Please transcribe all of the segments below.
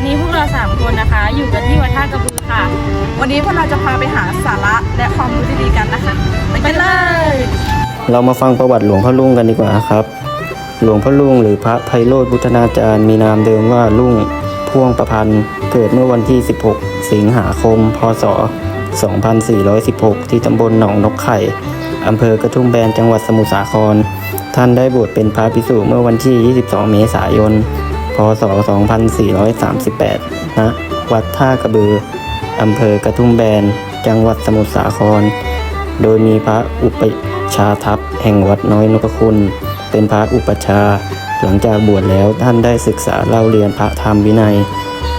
อนนี้พวกเราสามคนนะคะ อยู่กันที่วัดท่ากระบือค่ะ วันนี้พวกเราจะพาไปหาสาระและความรู้ดีๆกันนะคะไปเลย เรามาฟังประวัติหลวงพ่อลุงกันดีกว่าครับ หลวงพ่อลุงหรือพระไพโรธบุทนาจารย์มีนามเดิมว่าลุงพ่วงประพันธ์เกิดเมื่อวันที่ 16 สิงหาคม พศ 2416 ที่ตำบลหนองนกไข่อำเภอกระทุ่มแบนจังหวัดสมุทรสาคร ท่านได้บวชเป็นพระภิกษุเมื่อวันที่ 22 เมษายน พศ 2438 ณ วัดท่ากระบือ อำเภอกระทุ่มแบน จังหวัดสมุทรสาคร โดยมีพระอุปชาทัพแห่งวัดน้อยนพคุณ เป็นพระอุปชา หลังจากบวชแล้วท่านได้ศึกษาเล่าเรียนพระธรรมวินัย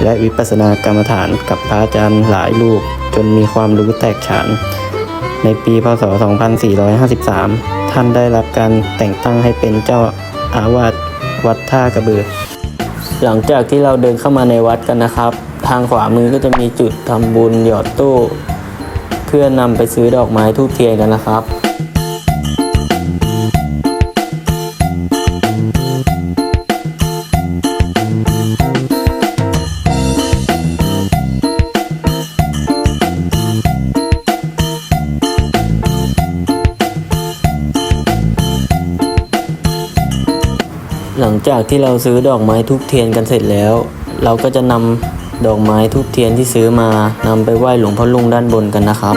และวิปัสสนากรรมฐานกับพระอาจารย์หลายรูปจนมีความรู้แตกฉาน ในปีพศ 2453 ท่านได้รับการแต่งตั้งให้เป็นเจ้าอาวาสวัดท่ากระบือ หลังจากที่เราเดินเข้ามาในวัดกันนะครับ ทางขวามือก็จะมีจุดทำบุญหยอดตู้ เพื่อนำไปซื้อดอกไม้ทูบเทียนกันนะครับ หลังจากที่เราซื้อดอกไม้ทูบเทียนกันเสร็จแล้ว เราก็จะนำดอกไม้ทูบเทียนที่ซื้อมานำไปไหว้หลวงพ่อลุงด้านบนกันนะครับ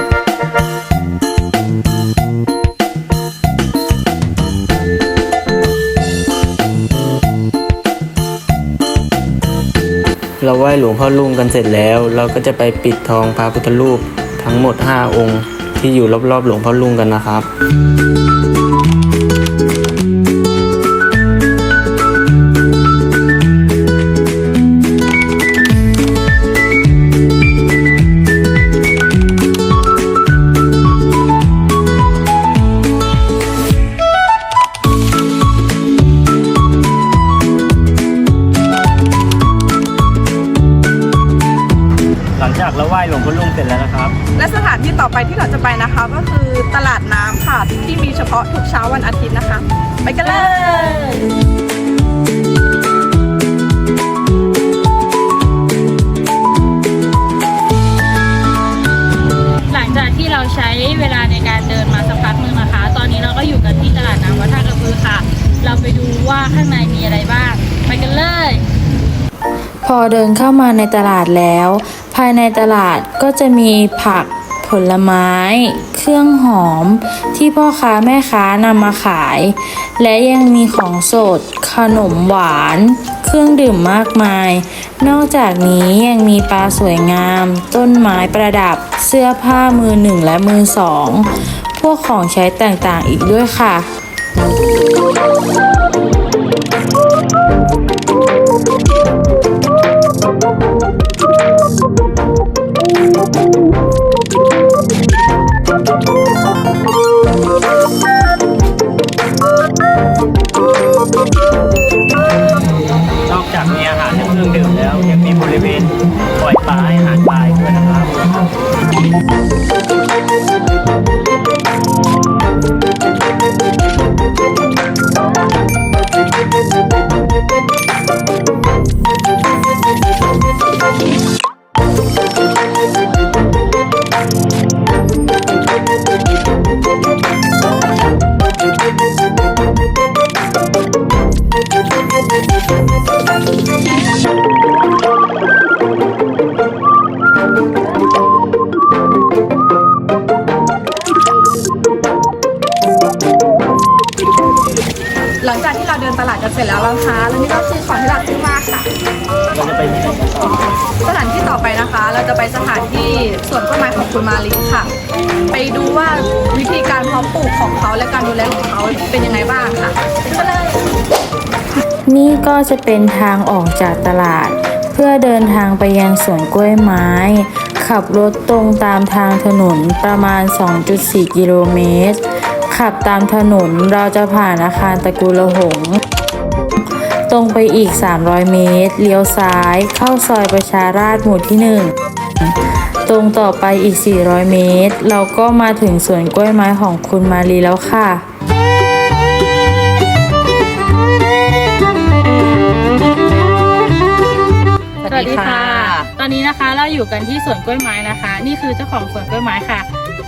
เราไหว้หลวงพ่อลุงกันเสร็จแล้ว เราก็จะไปปิดทองพระพุทธรูปทั้งหมด 5 องค์ ที่อยู่รอบๆหลวงพ่อลุงกันนะครับาะทุกเช้าวันอาทิตย์นะคะ ไปกันเลยหลังจากที่เราใช้เวลาในการเดินมาสักพักหนึงนะคะ ตอนนี้เราก็อยู่กันที่ตลาดน้ำวัดท่ากระพือค่ะ เราไปดูว่าข้างในมีอะไรบ้าง ไปกันเลย พอเดินเข้ามาในตลาดแล้ว ภายในตลาดก็จะมีผักผ ลไม้ เครื่องหอมที่พ่อค้าแม่ค้านำมาขาย และยังมีของสด ขนมหวาน เครื่องดื่มมากมาย นอกจากนี้ยังมีปลาสวยงาม ต้นไม้ประดับ เสื้อผ้ามือหนึ่งและมือสอง พวกของใช้ต่างๆอีกด้วยค่ะ นอกจากมีอาหารและเครื่องดื่มแล้วยังมีบริเวณปล่อยปลาให้อาหารปลาด้วยนะครับ ร็จแล้วนะคะแล้วนี่ก็คือของที่เราซื้อมาค่ะ เราจะไปที่ไหนกันต่อสถานที่ต่อไปนะคะ เราจะไปสถานที่สวนต้นไม้ของคุณมาลิค่ะ ไปดูว่าวิธีการเพาะปลูกของเขาและการดูแลของเขาเป็นยังไงบ้างค่ะไปกันเลยนี่ก็จะเป็นทางออกจากตลาด เพื่อเดินทางไปยังสวนกล้วยไม้ ขับรถตรงตามทางถนนประมาณ 2.4 กิโลเมตร ขับตามถนนเราจะผ่านอาคารตะกูลหง ตรงไปอีก 300 เมตร เลี้ยวซ้าย เข้าซอยประชาราษฎร์หมู่ที่ 1 ตรงต่อไปอีก 400 เมตร เราก็มาถึงสวนกล้วยไม้ของคุณมาลีแล้วค่ะสวัสดีค่ะตตอนนี้นะคะเราอยู่กันที่สวนกล้วยไม้นะคะ นี่คือเจ้าของสวนกล้วยไม้ค่ะ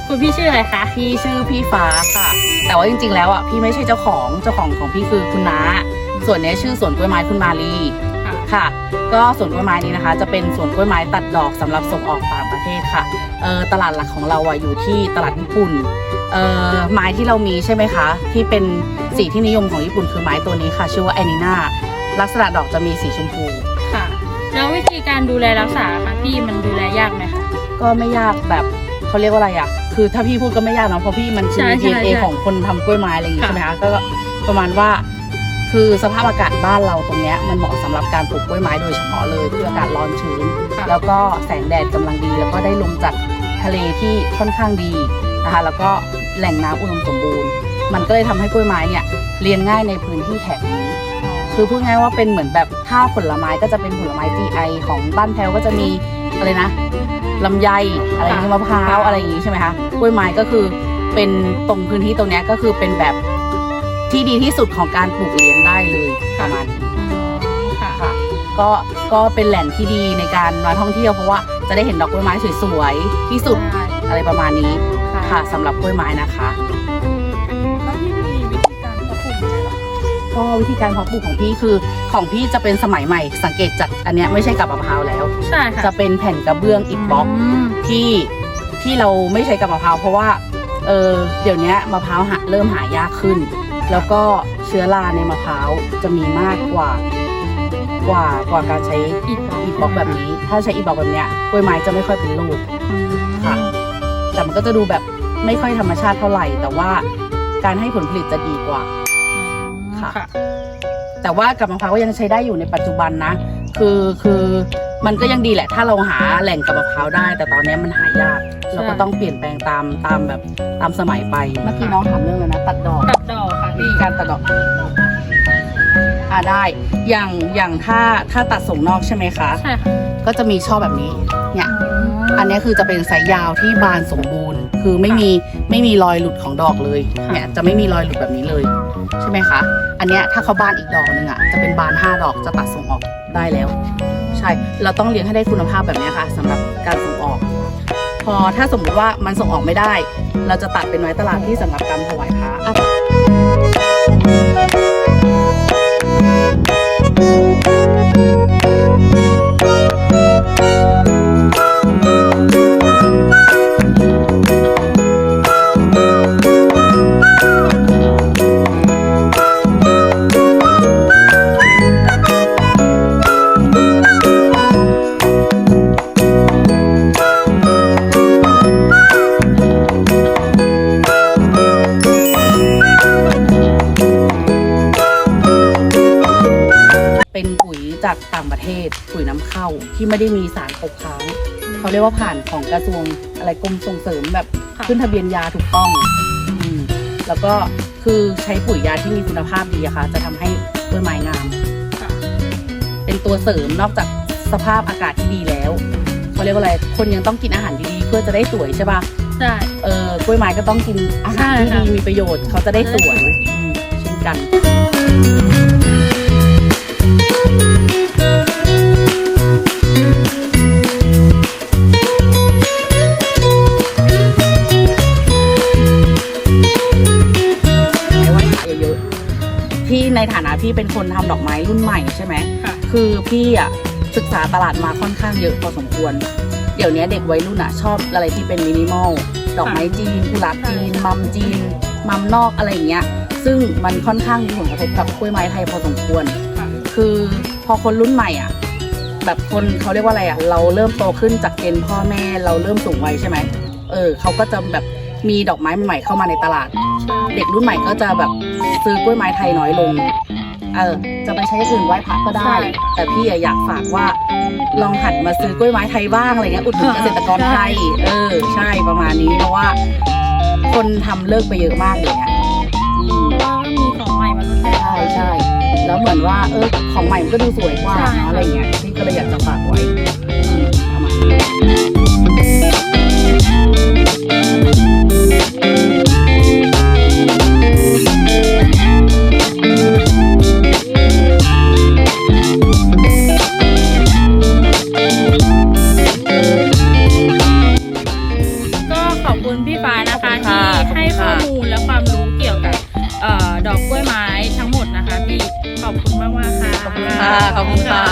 คุณพี่ชื่ออะไรคะ พี่ชื่อพี่ฟ้าค่ะ แต่ว่าจริงๆ แล้วอะพี่ไม่ใช่เจ้าของ เจ้าของของพี่คือคุณน้า ส่วนเนี้ยชื่อสวนกล้วยไม้คุณมาลีค่ะค่ะ ก็สวนกล้วยไม้นี้นะคะ จะเป็นสวนกล้วยไม้ตัดดอกสำหรับส่งออกต่างประเทศค่ะเออตลาดหลักของเราอะอยู่ที่ตลาดญี่ปุ่นเออไม้ที่เรามีใช่ไหมคะ ที่เป็นสีที่นิยมของญี่ปุ่นคือไม้ตัวนี้ค่ะ ชื่อว่าแอนินาลักษณะดอกจะมีสีชมพูค่ะแล้ววิธีการดูแลรักษาค่ะพี่มันดูแลยากไหมคะก็ไม่ยากแบบเขาเรียกว่าอะไรอะ คือถ้าพี่พูดก็ไม่ยากเนาะเพราะพี่มันคือใช่ใช่ DNA ใช่ของคนทำกล้วยไม้อะไรอย่างงี้ค่ะใช่ไหมคะก็ประมาณว่า คือสภาพอากาศบ้านเราตรงเนี้ยมันเหมาะสำหรับการปลูกกล้วยไม้โดยเฉพาะเลยคืออากาศร้อนชื้นค่ะแล้วก็แสงแดดกำลังดี แล้วก็ได้ลมจากทะเลที่ค่อนข้างดีนะคะแล้วก็แหล่งน้ำอุดมสมบูรณ์ มันก็เลยทำให้กล้วยไม้เนี่ยเรียนง่ายในพื้นที่แถบนี้คือพูดง่ายว่าเป็นเหมือนแบบถ้าผลไม้ก็จะเป็นผลไม้ GI ของบ้านแพลวก็จะมีอะไรนะลำไยอะไรอย่างเงี้ยมะพร้าวอะไรอย่างงี้ใช่ไหมคะกล้วยไม้ก็คือเป็นตรงพื้นที่ตรงเนี้ยก็คือเป็นแบบ ที่ดีที่สุดของการปลูกเลี้ยงได้เลยประมาณนี้ค่ะค่ะก็ก็เป็นแหล่งที่ดีในการมาท่องเที่ยวเพราะว่าจะได้เห็นดอกกล้วยไม้สวยๆที่สุดอะไรประมาณนี้ค่ะสำหรับกล้วยไม้นะคะ แล้วพี่มีวิธีการควบคุมยังไงเหรอคะก็วิธีการเพาะปลูกของพี่คือของพี่จะเป็นสมัยใหม่ สังเกตจากอันเนี้ยไม่ใช่กับมะพร้าวแล้ว ใช่ค่ะจะเป็นแผ่นกระเบื้องอิฐบล็อกมที่ที่เราไม่ใช้กับมะพร้าวเพราะว่าเออเดี๋ยวนี้มะพร้าวหาเริ่มหายากขึ้น แล้วก็เชื้อราในมะพร้าวจะมีมากกว่ากว่ากว่าการใช้อิฐบล็อกอิฐบล็อกแบบนี้ ถ้าใช้อิฐบล็อกแบบเนี้ยกล้วยไม้จะไม่ค่อยเป็นลูกค่ะแต่มันก็จะดูแบบไม่ค่อยธรรมชาติเท่าไหร่ แต่ว่าการให้ผลผลิตจะดีกว่าค่ะค่ะ แต่ว่ากับมะพร้าวก็ยังใช้ได้อยู่ในปัจจุบันนะ คือคือมันก็ยังดีแหละ ถ้าเราหาแหล่งกับมะพร้าวได้ แต่ตอนนี้มันหายากเราก็ต้องเปลี่ยนแปลงตามตามแบบตามสมัยไปเมื่อกี้น้องถามเรื่องเลยนะตัดดอกตัดดอก ค่ะวิพี่ธีการตัดดอกอ่าได้ อย่างอย่างถ้าถ้าตัดส่งนอกใช่ไหมคะ ใช่ค่ะก็จะมีช่อแบบนี้ เนี่ย อันนี้คือจะเป็นสายยาวที่บานสมบูรณ์ คือไม่มีไม่มีรอยหลุดของดอกเลยค่ะเนี่ยจะไม่มีรอยหลุดแบบนี้เลย ใช่ไหมคะ อันเนี้ยถ้าเขาบานอีกดอกหนึ่งอะจะเป็นบานห้าดอกจะตัดส่งออกได้แล้ว ใช่ เราต้องเลี้ยงให้ได้คุณภาพแบบเนี้ยค่ะสำหรับการส่งออก พอถ้าสมมติว่ามันส่งออกไม่ได้ เราจะตัดเป็นไว้ตลาดที่สำหรับการถวายพระ อะ ที่ไม่ได้มีสารตกค้างเขาเรียกว่าผ่านของกระทรวงอะไรกรมส่งเสริมแบบค่ะขึ้นทะเบียนยาถูกต้องอืมแล้วก็คือใช้ปุ๋ยยาที่มีคุณภาพดีอะค่ะ จะทำให้ต้นไม้งาม ค่ะ เป็นตัวเสริมนอกจากสภาพอากาศที่ดีแล้วเขาเรียกว่าอะไรคนยังต้องกินอาหารดีๆเพื่อจะได้สวยใช่ปะ ใช่ เออกล้วยไม้ก็ต้องกินอาหารที่ใช่ค่ะดีมีประโยชน์เขาจะได้สวยจะได้สวยอืมเช่นกัน ในฐานะพี่เป็นคนทำดอกไม้รุ่นใหม่ใช่ไหมค่ะคือพี่อะศึกษาตลาดมาค่อนข้างเยอะพอสมควร เดี๋ยวนี้เด็กวัยรุ่นอะชอบอะไรที่เป็นมินิมอลดอกไม้จีนกุหลาบจีน มัมจีน มัมนอกอะไรอย่างเงี้ย ซึ่งมันค่อนข้างมีผลกระทบกับกล้วยไม้ไทยพอสมควรค่ะคือพอคนรุ่นใหม่อะแบบคนเขาเรียกว่าอะไรอะเราเริ่มโตขึ้นจากเกณฑ์พ่อแม่เราเริ่มสูงวัยใช่ไหมเออเขาก็จะแบบมีดอกไม้ใหม่ๆเข้ามาในตลาด เด็กรุ่นใหม่ก็จะแบบซื้อกล้วยไม้ไทยน้อยลง เออจะไปใช้อย่างอื่นไหว้พระก็ได้ใช่แต่พี่อะอยากฝากว่าลองหัดมาซื้อกล้วยไม้ไทยบ้างอะไรเงี้ยอุดหนุนเกษตรกรไทยเออใช่ประมาณนี้เพราะว่าคนทำเลิกไปเยอะมากเลยเนี่ยอืมเพราะว่ามีของใหม่มาทดแทนใช่ใช่แล้วเหมือนว่าเออของใหม่มันก็ดูสวยกว่าใช่เนาะอะไรเงี้ยพี่ก็เลยอยากจะฝากไว้ คุณค่ะขอบคุณค่ะ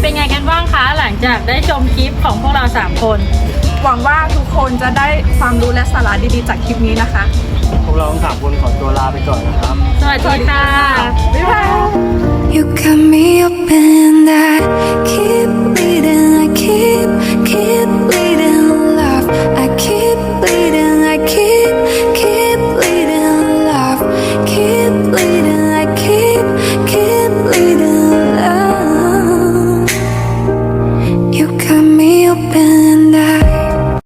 เป็นไงกันบ้างคะหลังจากได้ชมคลิปของพวกเราสามคน หวังว่าทุกคนจะได้ความรู้และสาระดีๆจากคลิปนี้นะคะ พวกเราทั้งสามคนขอตัวลาไปก่อนนะครับ สวัสดีค่ะ บ๊ายบาย You got me up